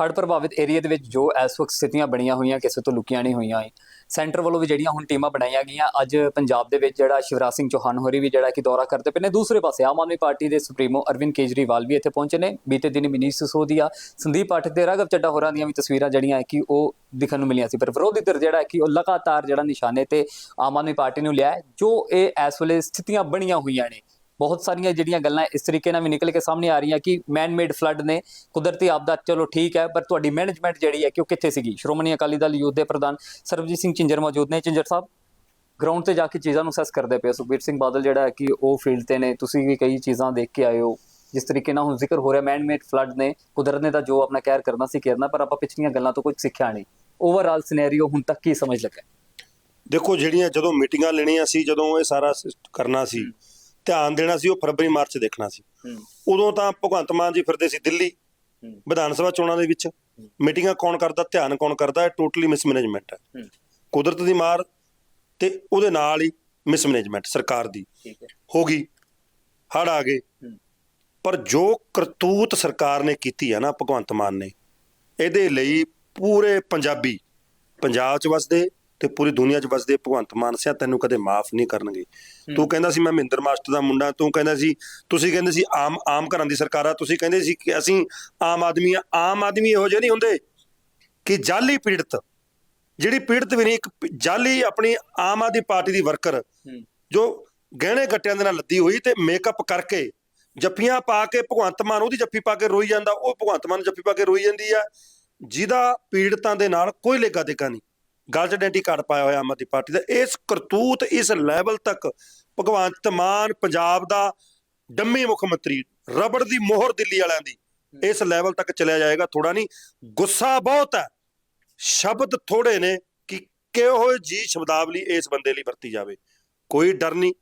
ਹੜ੍ਹ ਪ੍ਰਭਾਵਿਤ ਏਰੀਆ ਦੇ ਵਿੱਚ ਜੋ ਇਸ ਵਕਤ ਸਥਿਤੀਆਂ ਬਣੀਆਂ ਹੋਈਆਂ, ਕਿਸੇ ਤੋਂ ਲੁਕੀਆਂ ਨਹੀਂ ਹੋਈਆਂ ਸੈਂਟਰ ਵੱਲੋਂ ਵੀ ਜਿਹੜੀਆਂ ਹੁਣ ਟੀਮਾਂ ਬਣਾਈਆਂ ਗਈਆਂ, ਅੱਜ ਪੰਜਾਬ ਦੇ ਵਿੱਚ ਜਿਹੜਾ ਸ਼ਿਵਰਾਜ ਸਿੰਘ ਚੌਹਾਨ ਹੋਰੀ ਵੀ ਜਿਹੜਾ ਕਿ ਦੌਰਾ ਕਰਦੇ ਪਏ ਨੇ। ਦੂਸਰੇ ਪਾਸੇ ਆਮ ਆਦਮੀ ਪਾਰਟੀ ਦੇ ਸੁਪਰੀਮੋ ਅਰਵਿੰਦ ਕੇਜਰੀਵਾਲ ਵੀ ਇੱਥੇ ਪਹੁੰਚੇ ਨੇ। ਬੀਤੇ ਦਿਨ ਮਨੀਸ਼ ਸਿਸੋਦੀਆ, ਸੰਦੀਪ ਪਾਠਕ ਤੇ ਰਾਘਵ ਚੱਡਾ ਹੋਰਾਂ ਦੀਆਂ ਵੀ ਤਸਵੀਰਾਂ ਜਿਹੜੀਆਂ ਹੈ ਕਿ ਉਹ ਦਿਖਣ ਨੂੰ ਮਿਲੀਆਂ ਸੀ। ਪਰ ਵਿਰੋਧੀ ਧਿਰ ਜਿਹੜਾ ਹੈ ਕਿ ਉਹ ਲਗਾਤਾਰ ਜਿਹੜਾ ਨਿਸ਼ਾਨੇ ਤੇ ਆਮ ਆਦਮੀ ਪਾਰਟੀ ਨੂੰ ਲਿਆ ਜੋ ਇਹ ਇਸ ਵੇਲੇ ਸਥਿਤੀਆਂ ਬਣੀਆਂ ਹੋਈਆਂ ਨੇ। ਬਹੁਤ ਸਾਰੀਆਂ ਜਿਹੜੀਆਂ ਗੱਲਾਂ ਇਸ ਤਰੀਕੇ ਨਾਲ ਵੀ ਨਿਕਲ ਕੇ ਸਾਹਮਣੇ ਆ ਰਹੀਆਂ ਕਿ ਮੈਨ ਮੇਡ ਫਲੱਡ ਨੇ, ਕੁਦਰਤੀ ਆਪਦਾ, ਚਲੋ ਠੀਕ ਹੈ, ਪਰ ਤੁਹਾਡੀ ਮੈਨੇਜਮੈਂਟ ਜਿਹੜੀ ਹੈ ਕਿ ਉਹ ਕਿੱਥੇ ਸੀਗੀ? ਸ਼੍ਰੋਮਣੀ ਅਕਾਲੀ ਦਲ ਯੂਥ ਦੇ ਪ੍ਰਧਾਨ ਸਰਬਜੀਤ ਸਿੰਘ ਚਿੰਜਰ ਮੌਜੂਦ ਨੇ। ਚਿੰਜਰ ਸਾਹਿਬ ਗਰਾਊਂਡ ਤੇ ਜਾ ਕੇ ਚੀਜ਼ਾਂ ਨੂੰ ਅਸੈਸ ਕਰਦੇ ਪਏ ਸੁਖਬੀਰ ਸਿੰਘ ਬਾਦਲ ਜਿਹੜਾ ਹੈ ਕਿ ਉਹ ਫੀਲਡ ਤੇ ਨੇ। ਤੁਸੀਂ ਵੀ ਕਈ ਚੀਜ਼ਾਂ ਦੇਖ ਕੇ ਆਏ ਹੋ। ਜਿਸ ਤਰੀਕੇ ਨਾਲ ਹੁਣ ਜ਼ਿਕਰ ਹੋ ਰਿਹਾ ਮੈਨ ਮੇਡ ਫਲੱਡ ਨੇ, ਕੁਦਰਤ ਨੇ ਤਾਂ ਜੋ ਆਪਣਾ ਕਹਿਰ ਕਰਨਾ ਸੀ ਕਰਨਾ ਪਰ ਆਪਾਂ ਪਿਛਲੀਆਂ ਗੱਲਾਂ ਤੋਂ ਕੁਝ ਸਿੱਖਿਆ ਨਹੀਂ। ਓਵਰਆਲ ਸਿਨੈਰੀਓ ਹੁਣ ਤੱਕ ਕੀ ਸਮਝ ਲੱਗਾ? ਦੇਖੋ, ਜਿਹੜੀਆਂ ਜਦੋਂ ਮੀਟਿੰਗਾਂ ਲੈਣੀਆਂ ਸੀ, ਜਦੋਂ ਇਹ ਸਾਰਾ ਕਰਨਾ ਸੀ ਧਿਆਨ ਦੇਣਾ ਸੀ ਉਹ ਫਰਵਰੀ ਮਾਰਚ ਦੇਖਣਾ ਸੀ। ਉਦੋਂ ਤਾਂ ਭਗਵੰਤ ਮਾਨ ਜੀ ਫਿਰਦੇ ਸੀ ਦਿੱਲੀ ਵਿਧਾਨ ਸਭਾ ਚੋਣਾਂ ਦੇ ਵਿੱਚ। ਮੀਟਿੰਗਾਂ ਕੌਣ ਕਰਦਾ ਧਿਆਨ ਕੌਣ ਕਰਦਾ ਹੈ ਟੋਟਲੀ ਮਿਸਮੈਨੇਜਮੈਂਟ ਹੈ। ਕੁਦਰਤ ਦੀ ਮਾਰ ਤੇ ਉਹਦੇ ਨਾਲ ਹੀ ਮਿਸਮੈਨੇਜਮੈਂਟ ਸਰਕਾਰ ਦੀ। ਹੋ। ਗਈ ਹੜ ਆ ਗਏ। ਪਰ ਜੋ ਕਰਤੂਤ ਸਰਕਾਰ ਨੇ ਕੀਤੀ ਹੈ ਨਾ ਭਗਵੰਤ ਮਾਨ ਨੇ ਇਹਦੇ ਲਈ ਪੂਰੇ ਪੰਜਾਬੀ ਪੰਜਾਬ 'ਚ ਵਸਦੇ ਤੇ ਪੂਰੀ ਦੁਨੀਆ 'ਚ ਵਸਦੇ ਭਗਵੰਤ ਮਾਨ ਸਿਆ ਤੈਨੂੰ ਕਦੇ ਮਾਫ ਨਹੀਂ ਕਰਨਗੇ। ਤੂੰ ਕਹਿੰਦਾ ਸੀ ਮੈਂ ਮਹਿੰਦਰ ਮਾਸਟਰ ਦਾ ਮੁੰਡਾ ਤੂੰ ਕਹਿੰਦਾ ਸੀ ਤੁਸੀਂ ਕਹਿੰਦੇ ਸੀ ਆਮ ਆਮ ਘਰਾਂ ਦੀ ਸਰਕਾਰ ਆ ਤੁਸੀਂ ਕਹਿੰਦੇ ਸੀ ਕਿ ਅਸੀਂ ਆਮ ਆਦਮੀ ਆ ਆਮ ਆਦਮੀ ਇਹੋ ਜਿਹੇ ਨਹੀਂ ਹੁੰਦੇ ਕਿ ਜਾਲੀ ਪੀੜਤ ਜਿਹੜੀ ਪੀੜਤ ਵੀ ਨਹੀਂ ਇੱਕ ਜਾਲੀ ਆਪਣੀ ਆਮ ਆਦਮੀ ਪਾਰਟੀ ਦੀ ਵਰਕਰ ਜੋ ਗਹਿਣੇ ਗੱਟਿਆਂ ਦੇ ਨਾਲ ਲੱਦੀ ਹੋਈ ਤੇ ਮੇਕਅਪ ਕਰਕੇ ਜੱਫੀਆਂ ਪਾ ਕੇ ਭਗਵੰਤ ਮਾਨ ਉਹਦੀ ਜੱਫੀ ਪਾ ਕੇ ਰੋਈ ਜਾਂਦਾ ਉਹ ਭਗਵੰਤ ਮਾਨ ਜੱਫੀ ਪਾ ਕੇ ਰੋਈ ਜਾਂਦੀ ਆ ਜਿਹਦਾ ਪੀੜਤਾਂ ਦੇ ਨਾਲ ਕੋਈ ਲੇਗਾ ਦੇਗਾ ਨਹੀਂ। ਗੱਲ 'ਚ ਆਇਡੈਂਟੀ ਕਾਰਡ ਪਾਇਆ ਹੋਇਆ ਆਮ ਆਦਮੀ ਪਾਰਟੀ ਦਾ। ਇਸ ਕਰਤੂਤ ਇਸ ਲੈਵਲ ਤੱਕ ਭਗਵੰਤ ਮਾਨ ਪੰਜਾਬ ਦਾ ਡੰਮੀ ਮੁੱਖ ਮੰਤਰੀ ਰਬੜ ਦੀ ਮੋਹਰ ਦਿੱਲੀ ਵਾਲਿਆਂ ਦੀ ਇਸ ਲੈਵਲ ਤੱਕ ਚਲਿਆ ਜਾਏਗਾ ਥੋੜਾ ਨਹੀਂ। ਗੁੱਸਾ ਬਹੁਤ ਹੈ। ਸ਼ਬਦ ਥੋੜੇ ਨੇ ਕਿ ਕਿਹੋ ਜੀ ਸ਼ਬਦਾਵਲੀ ਇਸ ਬੰਦੇ ਲਈ ਵਰਤੀ ਜਾਵੇ। ਕੋਈ ਡਰ ਨਹੀਂ।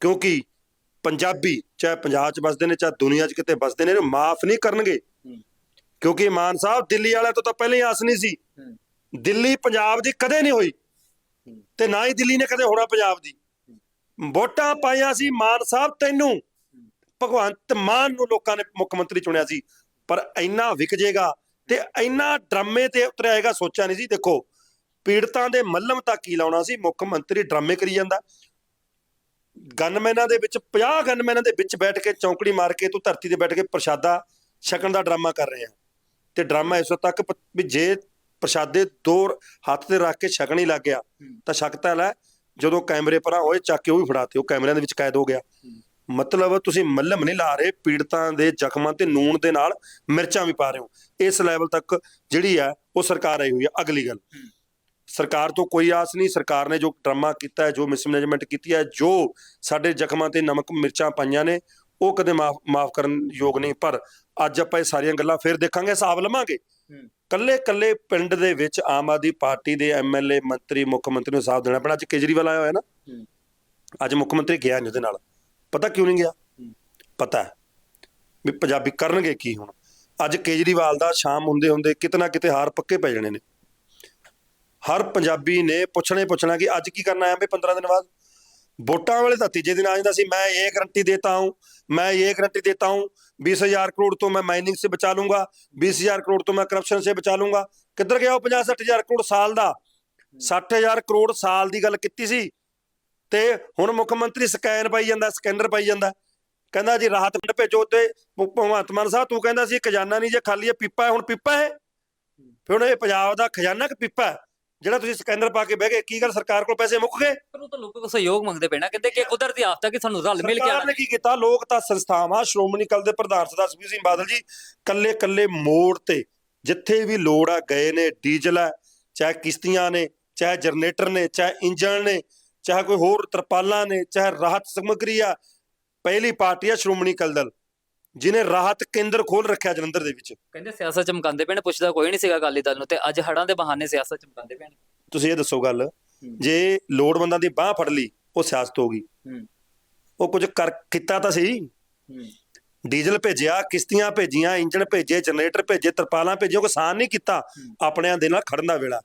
ਕਿਉਂਕਿ ਪੰਜਾਬੀ ਚਾਹੇ ਪੰਜਾਬ 'ਚ ਵੱਸਦੇ ਨੇ ਚਾਹੇ ਦੁਨੀਆ 'ਚ ਕਿਤੇ ਵੱਸਦੇ ਨੇ ਇਹਨੂੰ ਮਾਫ ਨਹੀਂ ਕਰਨਗੇ। ਕਿਉਂਕਿ ਮਾਨ ਸਾਹਿਬ ਦਿੱਲੀ ਵਾਲਿਆਂ ਤੋਂ ਤਾਂ ਪਹਿਲਾਂ ਹੀ ਆਸ ਨਹੀਂ ਸੀ। ਦਿੱਲੀ ਪੰਜਾਬ ਦੀ ਕਦੇ ਨਹੀਂ ਹੋਈ ਤੇ ਨਾ ਹੀ ਦਿੱਲੀ ਨੇ ਕਦੇ ਹੋਣਾ ਪੰਜਾਬ ਦੀ। ਵੋਟਾਂ ਪਾਈਆਂ ਸੀ ਮਾਨ ਸਾਹਿਬ ਤੈਨੂੰ। ਭਗਵੰਤ ਮਾਨ ਨੂੰ ਲੋਕਾਂ ਨੇ ਮੁੱਖ ਮੰਤਰੀ ਚੁਣਿਆ ਸੀ। ਪਰ ਇੰਨਾ ਵਿਕ ਜੇਗਾ ਤੇ ਇੰਨਾ ਡਰਾਮੇ ਤੇ ਉਤਰਿਆਏਗਾ ਸੋਚਿਆ ਨਹੀਂ ਸੀ। ਦੇਖੋ ਪੀੜਤਾਂ ਦੇ ਮੱਲਮ ਤੱਕ ਕੀ ਲਾਉਣਾ ਸੀ? ਮੁੱਖ ਮੰਤਰੀ ਡਰਾਮੇ ਕਰੀ ਜਾਂਦਾ। ਗਨਮੈਨਾਂ ਦੇ ਵਿੱਚ 50 ਗਨਮੈਨਾਂ ਦੇ ਵਿੱਚ ਬੈਠ ਕੇ ਚੌਂਕੜੀ ਮਾਰ ਕੇ ਤੂੰ ਧਰਤੀ ਤੇ ਬੈਠ ਕੇ ਪ੍ਰਸ਼ਾਦਾ ਛਕਣ ਦਾ ਡਰਾਮਾ ਕਰ ਰਿਹਾ ਤੇ ਡਰਾਮਾ ਇਸ ਤੱਕ ਵੀ ਜੇ ਪ੍ਰਸ਼ਾਦੇ ਦੋ ਹੱਥ ਤੇ ਰੱਖ ਕੇ ਛਕਣ ਹੀ ਲੱਗ ਗਿਆ ਤਾਂ ਛਕ ਤਾਂ ਲੈ ਜਦੋਂ ਕੈਮਰੇ ਪਰਾਂ ਹੋਏ ਚੱਕ ਕੇ ਉਹ ਵੀ ਫੜਾਤੇ ਉਹ ਕੈਮਰਿਆਂ ਦੇ ਵਿੱਚ ਕੈਦ ਹੋ ਗਿਆ। ਮਤਲਬ ਤੁਸੀਂ ਮੱਲਮ ਨਹੀਂ ਲਾ ਰਹੇ ਪੀੜਤਾਂ ਦੇ ਜ਼ਖਮਾਂ ਤੇ ਨੂਣ ਦੇ ਨਾਲ ਮਿਰਚਾਂ ਵੀ ਪਾ ਰਹੇ ਹੋ। ਇਸ ਲੈਵਲ ਤੱਕ ਜਿਹੜੀ ਹੈ ਉਹ ਸਰਕਾਰ ਆਈ ਹੋਈ ਹੈ। ਅਗਲੀ ਗੱਲ। ਸਰਕਾਰ ਤੋਂ ਕੋਈ ਆਸ ਨਹੀਂ। ਸਰਕਾਰ ਨੇ ਜੋ ਡਰਾਮਾ ਕੀਤਾ ਹੈ ਜੋ ਮਿਸਮੈਨੇਜਮੈਂਟ ਕੀਤੀ ਹੈ ਜੋ ਸਾਡੇ ਜ਼ਖਮਾਂ ਤੇ ਨਮਕ ਮਿਰਚਾਂ ਪਾਈਆਂ ਨੇ ਉਹ ਕਦੇ ਮਾਫ ਮਾਫ ਕਰਨ ਯੋਗ ਨਹੀਂ। ਪਰ ਅੱਜ ਆਪਾਂ ਇਹ ਸਾਰੀਆਂ ਗੱਲਾਂ ਫਿਰ ਦੇਖਾਂਗੇ ਹਿਸਾਬ ਲਵਾਂਗੇ। ਕੱਲੇ ਕੱਲੇ ਪਿੰਡ ਦੇ ਵਿੱਚ ਆਮ ਆਦਮੀ ਪਾਰਟੀ ਦੇ ਐਮਐਲਏ ਮੰਤਰੀ ਮੁੱਖ ਮੰਤਰੀ ਨੂੰ ਹਿਸਾਬ ਦੇਣਾ ਪੈਣਾ। ਅੱਜ ਕੇਜਰੀਵਾਲ ਆਇਆ ਹੋਇਆ ਨਾ? ਅੱਜ ਮੁੱਖ ਮੰਤਰੀ ਗਿਆ ਨਹੀਂ ਉਹਦੇ ਨਾਲ। ਪਤਾ ਕਿਉਂ ਨਹੀਂ ਗਿਆ? ਪਤਾ ਵੀ ਪੰਜਾਬੀ ਕਰਨਗੇ ਕੀ ਹੁਣ। ਅੱਜ ਕੇਜਰੀਵਾਲ ਦਾ ਸ਼ਾਮ ਹੁੰਦੇ ਹੁੰਦੇ ਕਿਤਨਾ ਕਿਤੇ ਹਾਰ ਪੱਕੇ ਪੈ ਜਾਣੇ ਨੇ। ਹਰ ਪੰਜਾਬੀ ਨੇ ਪੁੱਛਣਾ ਪੁੱਛਣਾ ਕਿ ਅੱਜ ਕੀ ਕਰਨਾ ਆਇਆ ਵੀ 15 ਦਿਨ ਬਾਅਦ? ਵੋਟਾਂ ਵਾਲੇ ਤਾਂ ਤੀਜੇ ਦਿਨ ਆ ਜਾਂਦਾ ਸੀ मैं ये गारंटी देता हूं मैं ये गारंटी देता हूं बीस हजार करोड़ तो मैं माइनिंग से बचा लूंगा बीस हजार करोड़ तो मैं करप्शन से बचा लूंगा ਕਿੱਧਰ ਗਿਆ ਉਹ 50 60000 ਕਰੋੜ ਸਾਲ ਦਾ 60000 ਕਰੋੜ ਸਾਲ ਦੀ ਗੱਲ ਕੀਤੀ ਸੀ ਤੇ ਹੁਣ ਮੁੱਖ ਮੰਤਰੀ ਸਕੈਨ ਪਾਈ ਜਾਂਦਾ ਸਕੈਨਰ ਪਾਈ ਜਾਂਦਾ ਕਹਿੰਦਾ ਜੀ ਰਾਹਤ ਫੰਡ ਭੇਜੋ ਤੇ ਭ- ਭਗਵੰਤ ਮਾਨ ਸਾਹਿਬ ਤੂੰ ਕਹਿੰਦਾ ਸੀ ਖਜ਼ਾਨਾ ਨਹੀਂ ਜੇ ਖਾਲੀ ਹੈ ਪੀਪਾ ਹੈ ਹੁਣ ਪੀਪਾ ਹੈ ਫਿਰ ਹੁਣ ਇਹ ਪੰਜਾਬ ਦਾ ਖਜ਼ਾਨਾ ਕਿ ਪੀਪਾ ਹੈ ਜਿਹੜਾ ਤੁਸੀਂ ਸਕੈਨਰ ਪਾ ਕੇ ਬਹਿ ਗਏ ਕੀ ਗੱਲ ਸਰਕਾਰ ਕੋਲ ਪੈਸੇ ਮੁੱਕ ਗਏ? ਉਹ ਤਾਂ ਲੋਕਾਂ ਕੋਲ ਸਹਿਯੋਗ ਮੰਗਦੇ ਨਾ ਕਹਿੰਦੇ ਕਿ ਕੁਦਰਤੀ ਆਫਤਾ ਕਿ ਸਾਨੂੰ ਰਲ ਮਿਲ ਕੇ ਸਰਕਾਰ ਨੇ ਕੀ ਕੀਤਾ? ਲੋਕ ਤਾਂ ਸੰਸਥਾਵਾਂ ਸ਼੍ਰੋਮਣੀ ਕਲ ਦੇ ਪ੍ਰਧਾਨ ਸਰਦਾਰ ਸੁਖਬੀਰ ਸਿੰਘ ਬਾਦਲ ਜੀ ਕੱਲੇ ਕੱਲੇ ਮੋੜ ਤੇ ਜਿੱਥੇ ਵੀ ਲੋੜ ਆ ਗਏ ਨੇ ਡੀਜ਼ਲ ਹੈ ਚਾਹੇ ਕਿਸ਼ਤੀਆਂ ਨੇ ਚਾਹੇ ਜਨਰੇਟਰ ਨੇ ਚਾਹੇ ਇੰਜਣ ਨੇ ਚਾਹੇ ਕੋਈ ਹੋਰ ਤਰਪਾਲਾਂ ਨੇ ਚਾਹੇ ਰਾਹਤ ਸਮੱਗਰੀ ਆ ਪਹਿਲੀ ਪਾਰਟੀ ਆ ਸ਼੍ਰੋਮਣੀ ਅਕਾਲੀ ਦਲ। ਜਿਨੇ ਰਾਹਤ ਕੇਂਦਰ ਖੋਲ ਰੱਖਿਆ ਜਲੰਧਰ ਦੇ ਵਿੱਚ। ਕਹਿੰਦੇ ਸਿਆਸਤ ਚਮਕਾਉਂਦੇ ਨੇ ਪੁੱਛਦਾ ਕੋਈ ਨਹੀਂ ਸੀਗਾ ਅਕਾਲੀ ਦਲ ਨੂੰ ਤੇ ਅੱਜ ਹੜਾਂ ਦੇ ਬਹਾਨੇ ਸਿਆਸਤ ਚਮਕਾਉਂਦੇ ਨੇ। ਤੁਸੀਂ ਇਹ ਦੱਸੋ ਗੱਲ ਜੇ ਲੋੜਵੰਦਾਂ ਦੀ ਬਾਹ ਫੜ ਲਈ ਉਹ ਸਿਆਸਤ ਹੋ ਗਈ। ਉਹ ਕੁਝ ਕਰ ਕੀਤਾ ਤਾਂ ਸਹੀ। ਡੀਜ਼ਲ ਭੇਜਿਆ ਕਿਸ਼ਤੀਆਂ ਭੇਜੀਆਂ ਇੰਜਣ ਭੇਜੇ ਜਨਰੇਟਰ ਭੇਜੇ ਤਰਪਾਲਾਂ ਭੇਜੀਆਂ ਕੋਈ ਆਸਾਨ ਨਹੀਂ ਕੀਤਾ ਆਪਣਿਆਂ ਦੇ ਨਾਲ ਖੜਨ ਦਾ ਵੇਲਾ।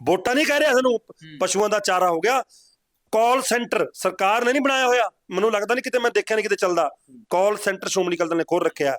ਵੋਟਾਂ ਨਹੀਂ ਕਹਿ ਰਿਹਾ ਸਾਨੂੰ ਪਸ਼ੂਆਂ ਦਾ ਚਾਰਾ ਹੋ ਗਿਆ ਕਾਲ ਸੈਂਟਰ ਸਰਕਾਰ ਨੇ ਨਹੀਂ ਬਣਾਇਆ ਹੋਇਆ। ਮੈਨੂੰ ਲੱਗਦਾ ਨਹੀਂ ਕਿਤੇ ਮੈਂ ਦੇਖਿਆ ਨਹੀਂ ਕਿਤੇ ਚੱਲਦਾ। ਕਾਲ ਸੈਂਟਰ ਸ਼੍ਰੋਮਣੀ ਅਕਾਲੀ ਦਲ ਨੇ ਖੋਲ ਰੱਖਿਆ।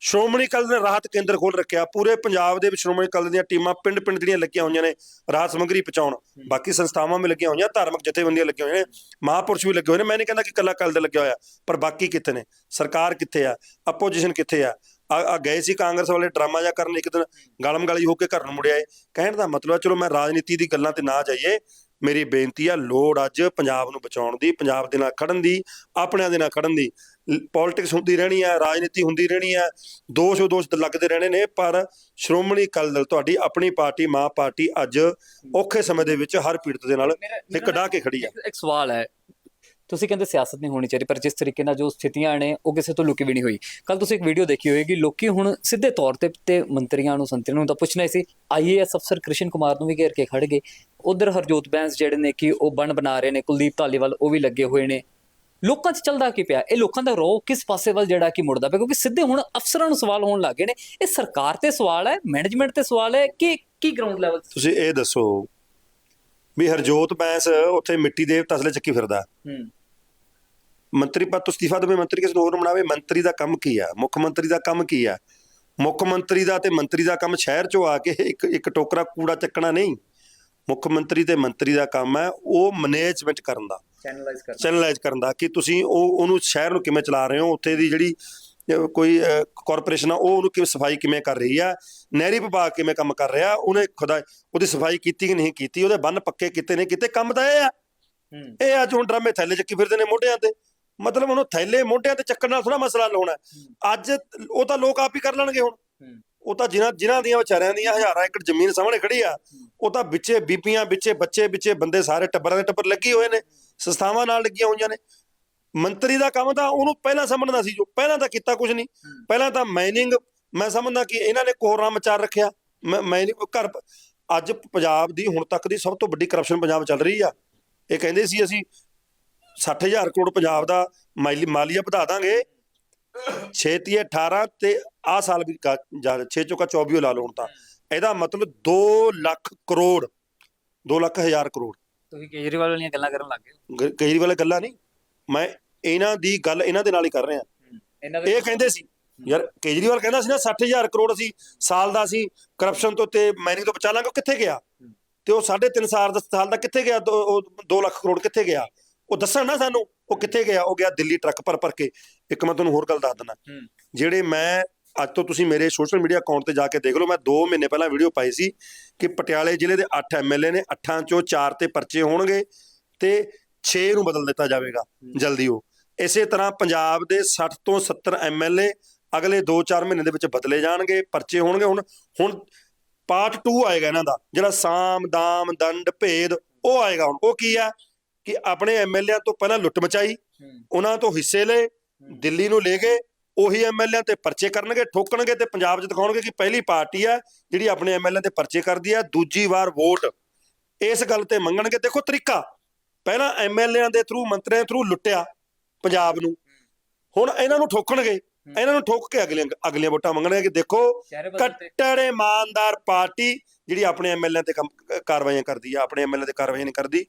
ਸ਼੍ਰੋਮਣੀ ਅਕਾਲੀ ਦਲ ਨੇ ਰਾਹਤ ਕੇਂਦਰ ਖੋਲ ਰੱਖਿਆ। ਪੂਰੇ ਪੰਜਾਬ ਦੇ ਵਿੱਚ ਸ਼੍ਰੋਮਣੀ ਅਕਾਲੀ ਦੀਆਂ ਟੀਮਾਂ ਪਿੰਡ-ਪਿੰਡ ਜਿਹੜੀਆਂ ਲੱਗੀਆਂ ਹੋਈਆਂ ਨੇ। ਰਾਹਤ ਸਮੱਗਰੀ ਪਹੁੰਚਾਉਣ। ਬਾਕੀ ਸੰਸਥਾਵਾਂ ਵੀ ਲੱਗੀਆਂ ਹੋਈਆਂ, ਧਾਰਮਿਕ ਜਥੇਬੰਦੀਆਂ ਲੱਗੀਆਂ ਹੋਈਆਂ ਨੇ। ਮਹਾਪੁਰਸ਼ ਵੀ ਲੱਗੇ ਹੋਏ ਨੇ। ਮੈਂ ਨਹੀਂ ਕਹਿੰਦਾ ਕਿ ਕੱਲਾ ਅਕਾਲੀ ਦਲ ਲੱਗਿਆ ਹੋਇਆ, ਪਰ ਬਾਕੀ ਕਿੱਥੇ ਨੇ? ਸਰਕਾਰ ਕਿੱਥੇ ਆ? ਆਪੋਜੀਸ਼ਨ ਕਿੱਥੇ ਆ? ਆ ਗਏ ਸੀ ਕਾਂਗਰਸ ਵਾਲੇ ਡਰਾਮਾ ਜਾਂ ਕਰਨ ਇੱਕ ਦਿਨ। ਗਲਮ ਗਲੀ ਹੋ ਕੇ ਘਰ ਨੂੰ ਮੁੜਿਆ ਏ। ਕਹਿਣ ਦਾ ਮਤਲਬ ਹੈ ਚਲੋ ਮੈਂ ਰਾਜਨੀਤੀ ਦੀ ਗੱਲਾਂ ਤੇ ਨਾ ਜਾਈਏ। ਮੇਰੀ ਬੇਨਤੀ ਆ ਲੋੜ ਅੱਜ ਪੰਜਾਬ ਨੂੰ ਬਚਾਉਣ ਦੀ ਪੰਜਾਬ ਦੇ ਨਾਲ ਖੜਨ ਦੀ ਆਪਣਿਆਂ ਦੇ ਨਾਲ ਖੜਨ ਦੀ। ਪੋਲਿਟਿਕਸ ਹੁੰਦੀ ਰਹਿਣੀ ਆ ਰਾਜਨੀਤੀ ਹੁੰਦੀ ਰਹਿਣੀ ਆ ਦੋਸ਼ ਉਹ ਦੋਸ਼ ਲੱਗਦੇ ਰਹਿਣੇ ਨੇ ਪਰ ਸ਼੍ਰੋਮਣੀ ਅਕਾਲੀ ਦਲ ਤੁਹਾਡੀ ਆਪਣੀ ਪਾਰਟੀ ਮਾਂ ਪਾਰਟੀ ਅੱਜ ਔਖੇ ਸਮੇਂ ਦੇ ਵਿੱਚ ਹਰ ਪੀੜਤ ਦੇ ਨਾਲ ਇੱਕ ਡਾ ਕੇ ਖੜੀ ਆ। ਇੱਕ- ਸਵਾਲ ਹੈ। ਤੁਸੀਂ ਕਹਿੰਦੇ ਸਿਆਸਤ ਨਹੀਂ ਹੋਣੀ ਚਾਹੀਦੀ ਪਰ ਜਿਸ ਤਰੀਕੇ ਨਾਲ ਜੋ ਸਥਿਤੀਆਂ ਨੇ ਉਹ ਕਿਸੇ ਤੋਂ ਲੁਕੀ ਵੀ ਨਹੀਂ ਹੋਈ। ਕੱਲ ਤੁਸੀਂ ਇੱਕ ਵੀਡੀਓ ਦੇਖੀ ਹੋਏਗੀ ਲੋਕੀ ਹੁਣ ਸਿੱਧੇ ਤੌਰ ਤੇ ਤੇ ਮੰਤਰੀਆਂ ਨੂੰ ਸੰਤਰੀਆਂ ਨੂੰ ਤਾਂ ਪੁੱਛਣਾ ਸੀ। ਆਈਏਐਸ ਅਫਸਰ ਕ੍ਰਿਸ਼ਨ ਕੁਮਾਰ ਨੂੰ ਵੀ ਘੇਰ ਕੇ ਖੜ ਗਏ। ਉਧਰ ਹਰਜੋਤ ਬੈਂਸ ਜਿਹੜੇ ਨੇ ਕਿ ਉਹ ਬਣ ਬਣਾ ਰਹੇ ਨੇ ਕੁਲਦੀਪ ਧਾਲੀਵਾਲ ਉਹ ਵੀ ਲੱਗੇ ਹੋਏ ਨੇ। ਲੋਕਾਂ 'ਚ ਚੱਲਦਾ ਕੀ ਪਿਆ? ਇਹ ਲੋਕਾਂ ਦਾ ਰੋਹ ਕਿਸ ਪਾਸੇ ਵੱਲ ਜਿਹੜਾ ਕਿ ਮੁੜਦਾ ਪਿਆ? ਕਿਉਂਕਿ ਸਿੱਧੇ ਹੁਣ ਅਫਸਰਾਂ ਨੂੰ ਸਵਾਲ ਹੋਣ ਲੱਗੇ ਨੇ ਇਹ ਸਰਕਾਰ ਤੇ ਸਵਾਲ ਹੈ ਮੈਨੇਜਮੈਂਟ ਤੇ ਸਵਾਲ ਹੈ ਕਿ ਕੀ ਗਰਾਊਂਡ ਲੈਵਲ ਤੁਸੀਂ ਇਹ ਦੱਸੋ ਵੀ ਹਰਜੋਤ ਬੈਂਸ ਉੱਥੇ ਮਿੱਟੀ ਦੇ ਤਸਲੇ ਚੱਕੀ ਫਿਰਦਾ। ਹੂੰ। ਮੰਤਰੀ ਪਦ ਤੋਂ ਅਸਤੀਫਾ ਦੇਵੇ ਮੰਤਰੀ ਕਿਸੇ ਨੂੰ ਹੋਰ ਬਣਾਵੇ ਮੰਤਰੀ ਦਾ ਕੰਮ ਕੀ ਆ? ਮੁੱਖ ਮੰਤਰੀ ਦਾ ਕੰਮ ਕੀ ਆ? ਮੁੱਖ ਮੰਤਰੀ ਦਾ ਤੇ ਮੰਤਰੀ ਦਾ ਕੰਮ ਸ਼ਹਿਰ ਚੋਂ ਆ ਕੇ ਇੱਕ ਇੱਕ ਟੋਕਰਾ ਕੂੜਾ ਚੱਕਣਾ ਨਹੀਂ। ਮੁੱਖ ਮੰਤਰੀ ਤੇ ਮੰਤਰੀ ਦਾ ਕੰਮ ਹੈ ਉਹ ਮੈਨੇਜਮੈਂਟ ਕਰਨ ਦਾ। ਚੈਨਲਾਈਜ਼ ਕਰ ਚੈਨਲਾਈਜ਼ ਕਰਨ ਦਾ ਕਿ ਤੁਸੀਂ ਉਹ ਉਹਨੂੰ ਸ਼ਹਿਰ ਨੂੰ ਕਿਵੇਂ ਚਲਾ ਰਹੇ ਹੋ ਉੱਥੇ ਦੀ ਜਿਹੜੀ ਕੋਈ ਕਾਰਪੋਰੇਸ਼ਨ ਆ ਉਹ ਉਹਨੂੰ ਕਿਵੇਂ ਸਫ਼ਾਈ ਕਿਵੇਂ ਕਰ ਰਹੀ ਆ ਨਹਿਰੀ ਵਿਭਾਗ ਕਿਵੇਂ ਕੰਮ ਕਰ ਰਿਹਾ ਉਹਨੇ ਖੁਦਾ ਉਹਦੀ ਸਫ਼ਾਈ ਕੀਤੀ ਕਿ ਨਹੀਂ ਕੀਤੀ ਉਹਦੇ ਬੰਨ ਪੱਕੇ ਕੀਤੇ ਨੇ ਕੀਤੇ ਕੰਮ ਤਾਂ ਇਹ ਆ। ਇਹ ਅੱਜ ਹੁਣ ਡਰਾਮੇ ਥੈਲੇ ਚੱਕੀ ਫਿਰਦੇ ਨੇ ਮੋਢਿਆਂ ਤੇ। ਮਤਲਬ ਉਹਨੂੰ ਥੈਲੇ ਮੋਢਿਆਂ ਤੇ ਚੱਕਣ ਨਾਲ ਥੋੜਾ ਮਸਲਾ ਹੈ। ਅੱਜ ਉਹ ਤਾਂ ਲੋਕ ਆਪ ਹੀ ਕਰ ਲੈਣਗੇ ਹੁਣ। ਉਹ ਤਾਂ ਜਿਨ੍ਹਾਂ ਜਿਨ੍ਹਾਂ ਦੀਆਂ ਵਿਚਾਰਿਆਂ ਦੀਆਂ ਹਜ਼ਾਰਾਂ ਏਕੜ ਜ਼ਮੀਨ ਸਾਹਮਣੇ ਖੜੀ ਆ ਉਹ ਤਾਂ ਵਿੱਚੇ ਬੀਬੀਆਂ ਵਿੱਚੇ ਬੱਚੇ ਵਿੱਚੇ ਬੰਦੇ ਸਾਰੇ ਟੱਬਰਾਂ ਦੇ ਟੱਬਰ ਲੱਗੇ ਹੋਏ ਨੇ ਸੰਸਥਾਵਾਂ ਨਾਲ ਲੱਗੀਆਂ ਹੋਈਆਂ ਨੇ। ਮੰਤਰੀ ਦਾ ਕੰਮ ਤਾਂ ਉਹਨੂੰ ਪਹਿਲਾਂ ਸਮਝਣਾ ਸੀ ਜੋ ਪਹਿਲਾਂ ਤਾਂ ਕੀਤਾ ਕੁਝ ਨਹੀਂ। ਪਹਿਲਾਂ ਤਾਂ ਮਾਈਨਿੰਗ ਮੈਂ ਸਮਝਦਾ ਕਿ ਇਹਨਾਂ ਨੇ ਕੋਹਰਾਮ ਮਚਾਰ ਰੱਖਿਆ। ਮਾਈਨਿੰਗ ਘਰ ਅੱਜ ਪੰਜਾਬ ਦੀ ਹੁਣ ਤੱਕ ਦੀ ਸਭ ਤੋਂ ਵੱਡੀ ਕਰਪਸ਼ਨ ਪੰਜਾਬ ਚੱਲ ਰਹੀ ਆ। ਇਹ ਕਹਿੰਦੇ ਸੀ ਅਸੀਂ 60000 ਕਰੋੜ ਪੰਜਾਬ ਦਾ ਮਾਲੀ ਮਾਲੀਆ ਵਧਾ ਦਾਂਗੇ। 6 ਤੀਏ 18 ਤੇ ਆ ਸਾਲ ਵੀ 6 ਚੋਕਾ 24 ਲਾ ਲਓ ਹੁਣ ਤਾਂ। ਇਹਦਾ ਮਤਲਬ 2 ਲੱਖ ਕਰੋੜ 2 ਲੱਖ ਹਜ਼ਾਰ ਕਰੋੜ। ਤੁਸੀਂ ਕੇਜਰੀਵਾਲ ਵਾਲੀਆਂ ਗੱਲਾਂ ਕਰਨ ਲੱਗ ਗਏ ਕੇਜਰੀਵਾਲ ਗੱਲਾਂ ਨਹੀਂ। ਮੈਂ ਇਹਨਾਂ ਦੀ ਗੱਲ ਇਹਨਾਂ ਦੇ ਨਾਲ ਹੀ ਕਰ ਰਿਹਾ। ਇਹ ਕਹਿੰਦੇ ਸੀ ਯਾਰ ਕੇਜਰੀਵਾਲ ਕਹਿੰਦਾ ਸੀ ਨਾ 60000 ਕਰੋੜ ਅਸੀਂ ਸਾਲ ਦਾ ਅਸੀਂ ਕਰਪਸ਼ਨ ਤੋਂ ਤੇ ਮਾਈਨਿੰਗ ਤੋਂ ਬਚਾ ਲਾਂਗੇ ਕਿੱਥੇ ਗਿਆ? ਤੇ ਉਹ 3.5 ਸਾਲ ਦਾ ਸਾਲ ਦਾ ਕਿੱਥੇ ਗਿਆ? 2 ਲੱਖ ਕਰੋੜ ਕਿੱਥੇ ਗਿਆ? ਉਹ ਦੱਸਣ ਨਾ ਸਾਨੂੰ ਉਹ ਕਿੱਥੇ ਗਿਆ? ਉਹ ਗਿਆ ਦਿੱਲੀ ਟਰੱਕ ਭਰ ਭਰ ਕੇ। ਇੱਕ ਮੈਂ ਤੁਹਾਨੂੰ ਹੋਰ ਗੱਲ ਦੱਸ ਦਿੰਦਾ। ਜਿਹੜੇ ਮੈਂ ਅੱਜ ਤੋਂ ਤੁਸੀਂ ਮੇਰੇ ਸੋਸ਼ਲ ਮੀਡੀਆ ਅਕਾਊਂਟ ਤੇ ਜਾ ਕੇ ਦੇਖ ਲਓ ਮੈਂ 2 ਮਹੀਨੇ ਪਹਿਲਾਂ ਵੀਡੀਓ ਪਾਈ ਸੀ ਕਿ ਪਟਿਆਲੇ ਜ਼ਿਲ੍ਹੇ ਦੇ 8 ਐਮਐਲਏ ਨੇ 8 ਚੋਂ 4 ਤੇ ਪਰਚੇ ਹੋਣਗੇ ਤੇ 6 ਨੂੰ ਬਦਲ ਦਿੱਤਾ ਜਾਵੇਗਾ ਜਲਦੀ ਉਹ। ਇਸੇ ਤਰ੍ਹਾਂ ਪੰਜਾਬ ਦੇ 60 ਤੋਂ 70 ਐਮਐਲਏ ਅਗਲੇ 2-4 ਮਹੀਨੇ ਦੇ ਵਿੱਚ ਬਦਲੇ ਜਾਣਗੇ ਪਰਚੇ ਹੋਣਗੇ। ਹੁਣ ਹੁਣ ਪਾਰਟ 2 ਆਏਗਾ ਇਹਨਾਂ ਦਾ ਜਿਹੜਾ ਸਾਮ ਦਾਮ ਦੰਡ ਭੇਦ ਉਹ ਆਏਗਾ। ਹੁਣ ਉਹ ਕੀ ਆ ਕਿ ਆਪਣੇ ਐਮਐਲਏਆਂ ਤੋਂ ਪਹਿਲਾਂ ਲੁੱਟ ਮਚਾਈ ਉਹਨਾਂ ਤੋਂ ਹਿੱਸੇ ਲਏ ਦਿੱਲੀ ਨੂੰ ਲੈ ਗਏ ਉਹੀ ਐਮਐਲਏ ਤੇ ਪਰਚੇ ਕਰਨਗੇ ਠੋਕਣਗੇ ਤੇ ਪੰਜਾਬ 'ਚ ਦਿਖਾਉਣਗੇ ਕਿ ਪਹਿਲੀ ਪਾਰਟੀ ਆ ਜਿਹੜੀ ਆਪਣੇ ਐਮਐਲਏ ਤੇ ਪਰਚੇ ਕਰਦੀ ਆ ਦੂਜੀ ਵਾਰ ਵੋਟ। ਇਸ ਗੱਲ ਤੇ ਮੰਗਣਗੇ ਦੇਖੋ ਤਰੀਕਾ। ਪਹਿਲਾਂ ਐਮਐਲਏਆਂ ਦੇ ਥਰੂ ਮੰਤਰੀਆਂ ਥਰੂ ਲੁੱਟਿਆ ਪੰਜਾਬ ਨੂੰ। ਹੁਣ ਇਹਨਾਂ ਨੂੰ ਠੋਕਣਗੇ ਇਹਨਾਂ ਨੂੰ ਠੋਕ ਕੇ ਅਗਲੇ ਅਗਲੀਆਂ ਵੋਟਾਂ ਮੰਗਣਗੇ ਕਿ ਦੇਖੋ ਕੱਟੜ ਇਮਾਨਦਾਰ ਪਾਰਟੀ ਜਿਹੜੀ ਆਪਣੇ ਐਮਐਲਏ ਤੇ ਕੰਮ ਕ- ਕਾਰਵਾਈਆਂ ਕਰਦੀ ਆ ਆਪਣੇ ਐਮਐਲਏ ਤੇ ਕਾਰਵਾਈਆਂ ਨਹੀਂ ਕਰਦੀ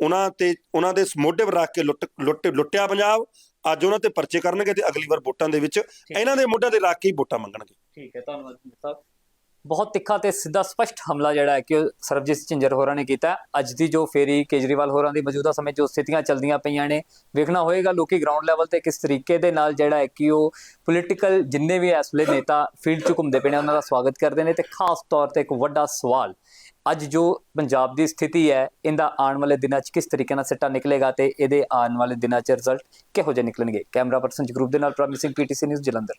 ਉਹਨਾਂ ਤੇ ਉਹਨਾਂ ਦੇ ਮੋਢੇ 'ਤੇ ਰੱਖ ਕੇ ਲੁੱਟ ਲੁੱਟ ਲੁੱਟਿਆ ਪੰਜਾਬ। ਅੱਜ ਉਹਨਾਂ ਤੇ ਪਰਚੇ ਕਰਨਗੇ ਤੇ ਅਗਲੀ ਵਾਰ ਵੋਟਾਂ ਦੇ ਵਿੱਚ ਇਹਨਾਂ ਦੇ ਮੋਢਿਆਂ ਤੇ ਰੱਖ ਕੇ ਹੀ ਵੋਟਾਂ ਮੰਗਣਗੇ। ਠੀਕ ਹੈ ਧੰਨਵਾਦ ਜੀ ਸਾਹਿਬ। ਬਹੁਤ ਤਿੱਖਾ ਤੇ ਸਿੱਧਾ ਸਪਸ਼ਟ ਹਮਲਾ ਜਿਹੜਾ ਹੈ ਕਿ ਸਰਬਜੀਤ ਝਿੰਜਰ ਹੋਰਾਂ ਨੇ ਕੀਤਾ ਅੱਜ ਦੀ ਜੋ ਫੇਰੀ ਕੇਜਰੀਵਾਲ ਹੋਰਾਂ ਦੀ ਮੌਜੂਦਾ ਸਮੇਂ ਜੋ ਸਥਿਤੀਆਂ ਚੱਲਦੀਆਂ ਪਈਆਂ ਨੇ। ਵੇਖਣਾ ਹੋਏਗਾ ਲੋਕੀ ਗਰਾਊਂਡ ਲੈਵਲ ਤੇ ਕਿਸ ਤਰੀਕੇ ਦੇ ਨਾਲ ਜਿਹੜਾ ਹੈ ਕਿ ਉਹ ਪੋਲੀਟੀਕਲ ਜਿੰਨੇ ਵੀ ਇਸ ਵੇਲੇ ਨੇਤਾ ਫੀਲਡ 'ਚ ਘੁੰਮਦੇ ਪਏ ਨੇ ਉਹਨਾਂ ਦਾ ਸਵਾਗਤ ਕਰਦੇ ਨੇ ਤੇ ਖਾਸ ਤੌਰ ਤੇ ਇੱਕ ਵੱਡਾ ਸਵਾਲ ਅੱਜ ਜੋ ਪੰਜਾਬ ਦੀ ਸਥਿਤੀ ਹੈ, ਇਹਦਾ ਆਉਣ ਵਾਲੇ ਦਿਨਾਂ 'ਚ ਕਿਸ ਤਰੀਕੇ ਨਾਲ ਸਿੱਟਾ ਨਿਕਲੇਗਾ ਤੇ ਇਹਦੇ ਆਉਣ ਵਾਲੇ ਦਿਨਾਂ 'ਚ ਰਿਜ਼ਲਟ ਕਿਹੋ ਜਿਹੇ ਨਿਕਲਣਗੇ? ਕੈਮਰਾ ਪਰਸਨ ਜਗਰੂਪ ਦੇ ਨਾਲ ਪ੍ਰਮਿਸਿੰਗ ਪੀਟੀਸੀ ਨਿਊਜ਼ ਜਲੰਧਰ।